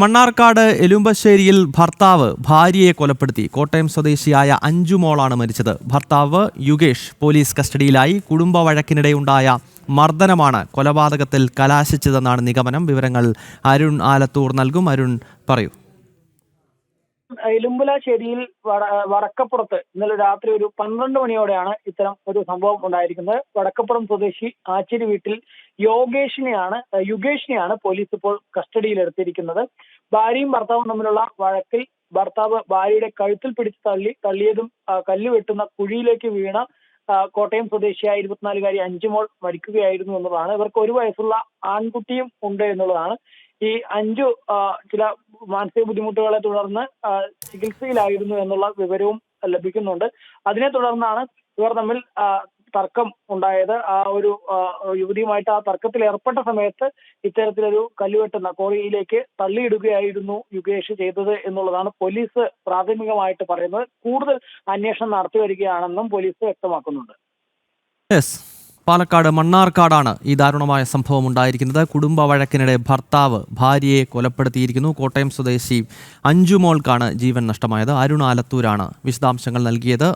മണ്ണാർക്കാട് എലുമ്പശ്ശേരിയിൽ ഭർത്താവ് ഭാര്യയെ കൊലപ്പെടുത്തി. കോട്ടയം സ്വദേശിയായ അഞ്ചുമോളാണ് മരിച്ചത്. ഭർത്താവ് യുഗേഷ് പോലീസ് കസ്റ്റഡിയിലായി. കുടുംബ വഴക്കിനിടെയുണ്ടായ മർദ്ദനമാണ് കൊലപാതകത്തിൽ കലാശിച്ചതെന്നാണ് നിഗമനം. വിവരങ്ങൾ അരുൺ ആലത്തൂർ നൽകും. അരുൺ പറയൂ. ഇലുമ്പുലാശ്ശേരിയിൽ വട വടക്കപ്പുറത്ത് ഇന്നലെ രാത്രി ഒരു പന്ത്രണ്ട് മണിയോടെയാണ് ഇത്തരം ഒരു സംഭവം ഉണ്ടായിരിക്കുന്നത്. വടക്കപ്പുറം സ്വദേശി ആച്ചിരി വീട്ടിൽ യോഗേഷിനെയാണ് യുഗേഷിനെയാണ് പോലീസ് ഇപ്പോൾ കസ്റ്റഡിയിൽ എടുത്തിരിക്കുന്നത്. ഭാര്യയും ഭർത്താവും തമ്മിലുള്ള വഴക്കിൽ ഭർത്താവ് ഭാര്യയുടെ കഴുത്തിൽ പിടിച്ച് തള്ളി തള്ളിയതും ആ, കല്ല് വെട്ടുന്ന കുഴിയിലേക്ക് വീണ കോട്ടയം സ്വദേശിയായ ഇരുപത്തിനാലുകാരി അഞ്ചുമോൾ മരിക്കുകയായിരുന്നു എന്നുള്ളതാണ് ഇവർക്ക് ഒരു വയസ്സുള്ള ആൺകുട്ടിയും ഉണ്ട് എന്നുള്ളതാണ് ഈ അഞ്ചു ചില മാനസിക ബുദ്ധിമുട്ടുകളെ തുടർന്ന് ചികിത്സയിലായിരുന്നു എന്നുള്ള വിവരവും ലഭിക്കുന്നുണ്ട്. അതിനെ തുടർന്നാണ് ഇവർ തമ്മിൽ തർക്കം ഉണ്ടായത്. ആ ഒരു യുവതിയുമായിട്ട് ആ തർക്കത്തിൽ ഏർപ്പെട്ട സമയത്ത് ഇത്തരത്തിലൊരു കല്ലുവെട്ടുന്ന കോറിയിലേക്ക് തള്ളിയിടുകയായിരുന്നു യുഗേഷ് ചെയ്തത് എന്നുള്ളതാണ് പോലീസ് പ്രാഥമികമായിട്ട് പറയുന്നത്. കൂടുതൽ അന്വേഷണം നടത്തി വരികയാണെന്നും പോലീസ് വ്യക്തമാക്കുന്നുണ്ട്. പാലക്കാട് മണ്ണാർക്കാടാണ് ഈ ദാരുണമായ സംഭവം ഉണ്ടായിരിക്കുന്നത് കുടുംബ വഴക്കിനിടെ ഭർത്താവ് ഭാര്യയെ കൊലപ്പെടുത്തിയിരിക്കുന്നു. കോട്ടയം സ്വദേശി അഞ്ചുമോൾക്കാണ് ജീവൻ നഷ്ടമായത്. അരുൺ ആലത്തൂരാണ് വിശദാംശങ്ങൾ നൽകിയത്.